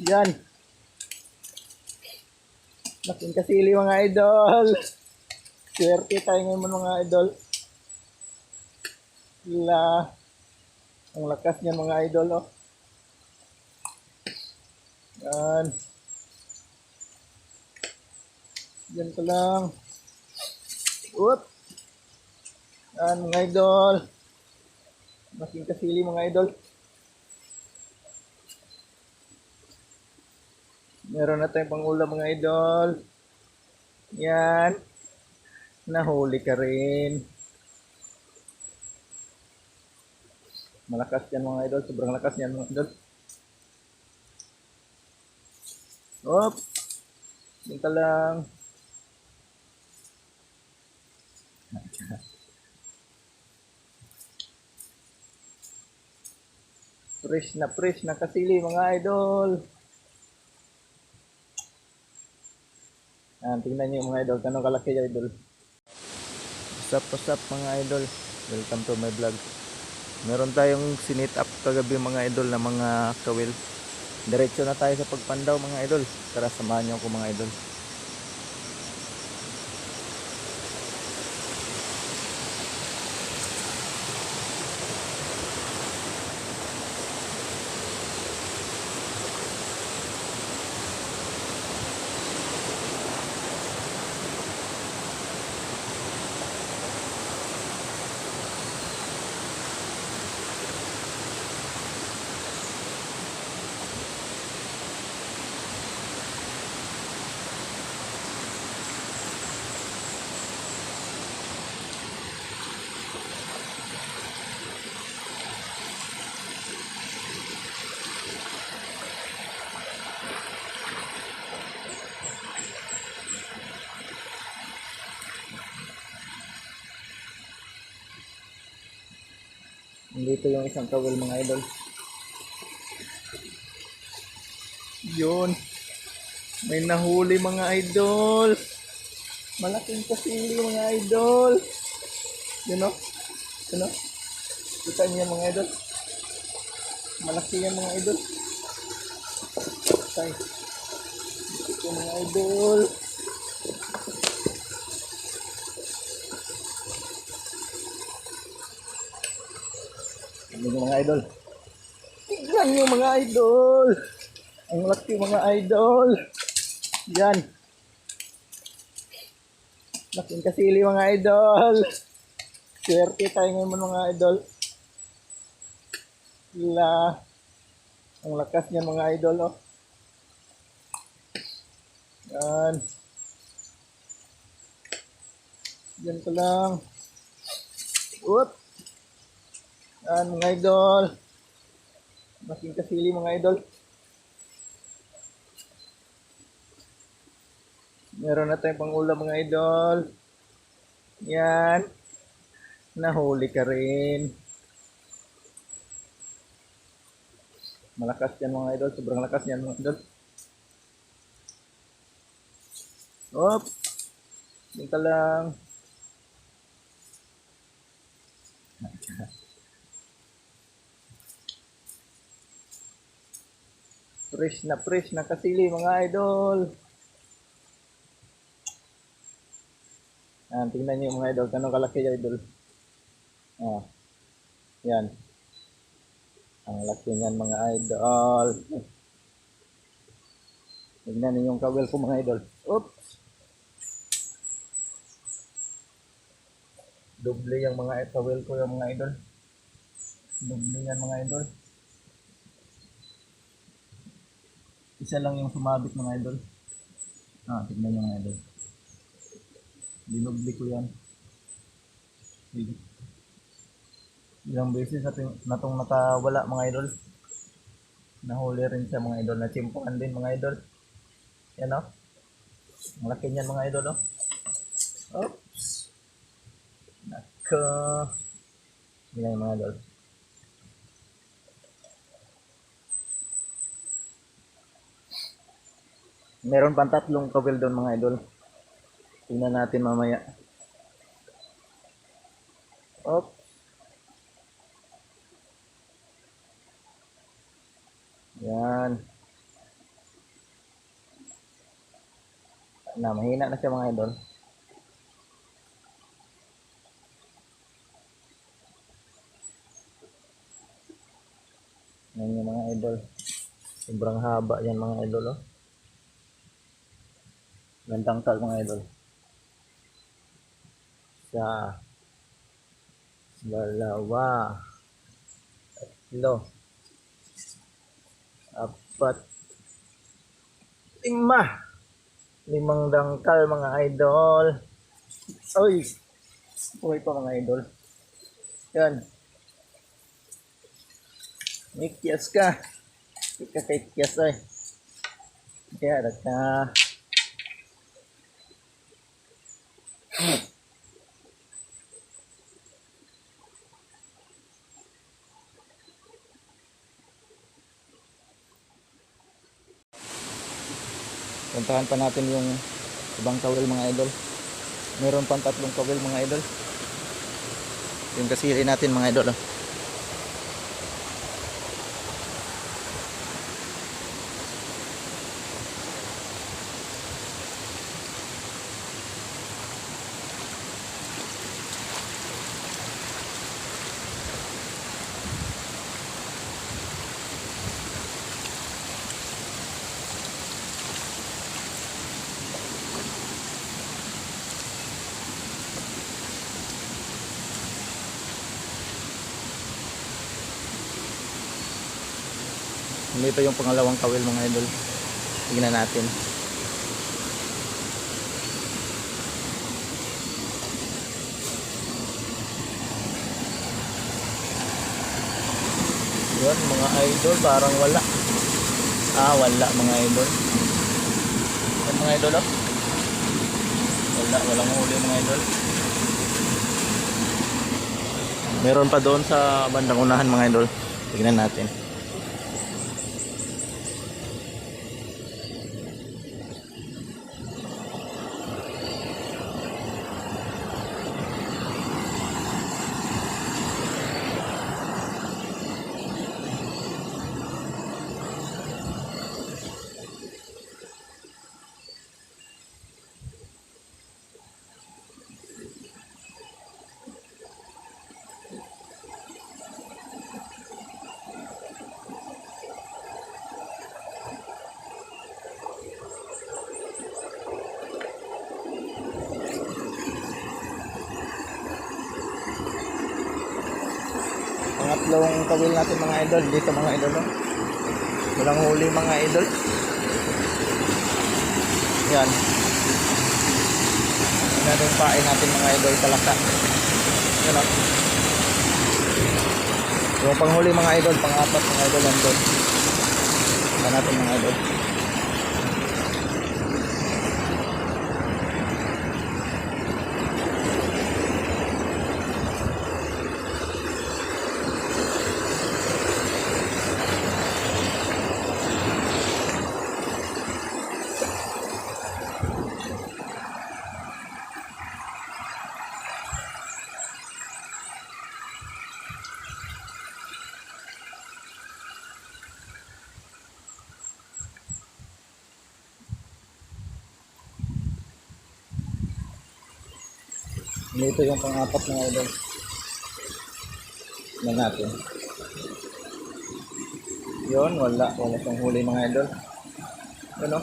Yan. Laking kasili mga idol. Swerte tayo ngayon mga idol. La. Ang lakas niyan mga idol oh. Yan. Yan ko lang. Whoop. Yan mga idol. Laking kasili mga idol. Meron na tayong pangulam mga idol. Yan. Nahuli ka rin. Malakas yan mga idol. Sobrang lakas yan mga idol. Op. Dito lang. Fresh na fresh na kasili mga idol. Yan, tingnan niyo mga idol. Ganun kalaki yung idol. What's up, mga idol? Welcome to my vlog. Meron tayong sinit up kagabi mga idol na mga kawil. Diretso na tayo sa pagpandaw mga idol. Tara samahan niyo ako mga idol. Dito yung isang kawil mga idol. Yun. May nahuli mga idol. Malaking kasili mga idol. Yun o. Yun o. Kita niyo mga idol. Malaki yan mga idol. Tay. Ito mga idol. Yung mga idol? Tignan nyo mga idol! Ang laki mga idol! Yan! Laking kasili mga idol! Swerte tayo ngayon mga idol. La. Ang lakas niyan mga idol oh. Yan. Yan ko lang. Whoop. Yan mga idol. Making kasili mga idol. Meron na tayong pangulam mga idol. Yan. Nahuli ka rin. Malakas yan mga idol. Sobrang lakas yan mga idol. Op. Dito lang. Fresh na fresh na kasili mga idol. Yan, tingnan niyo mga idol. Ganun kalaki yung idol. Ah. Yan. Ang laki niyan mga idol. Tingnan niyo yung kawil ko mga idol. Oops. Doble yung mga kawil ko yung mga idol. Doble yan mga idol. Isa lang yung sumabit mga idol. Ah, tignan mga idol. Dinobli ko yan. Ilang beses natin, na itong nakawala mga idol. Nahuli rin siya mga idol. Nachimpuan din mga idol. Yan o. Ang laki niyan mga idol o. Oops. Naka. Yan mga idol. Meron pang tatlong toggle doon mga idol. Tingnan natin mamaya. Op. Yan. Na, mahina na siya mga idol. Yan yung mga idol. Sobrang haba yan mga idol. Oh. Gandang tal mga idol. Isa. Dalawa. Tatlo. Apat. Lima. Limang dangkal mga idol. Oy. Uy pa mga idol. Yan. May kiyas ka. Ka kay kiyas ay. Kaya ka. Puntahan pa natin yung ibang kawil mga idol. Meron pang tatlong kawil mga idol. Yung kasiri natin mga idol. Oh. Dito yung pangalawang kawil mga idol. Tingnan natin. Yun mga idol parang wala. Ah wala mga idol. Yan mga idol oh. Wala, walang huli mga idol. Meron pa doon sa bandang unahan mga idol. Tingnan natin. Pangatlong kawil natin mga idol. Dito mga idol. Oh. Walang huli mga idol. Yan. Yan yung pain natin mga idol talaka. Yan o. Yung panghuli mga idol, pang-apat mga idol nandun. Yan natin mga idol. Dito yung pang-apat mga idol. Tingnan natin. Yun, wala. Wala siyang huli mga idol. Yun o.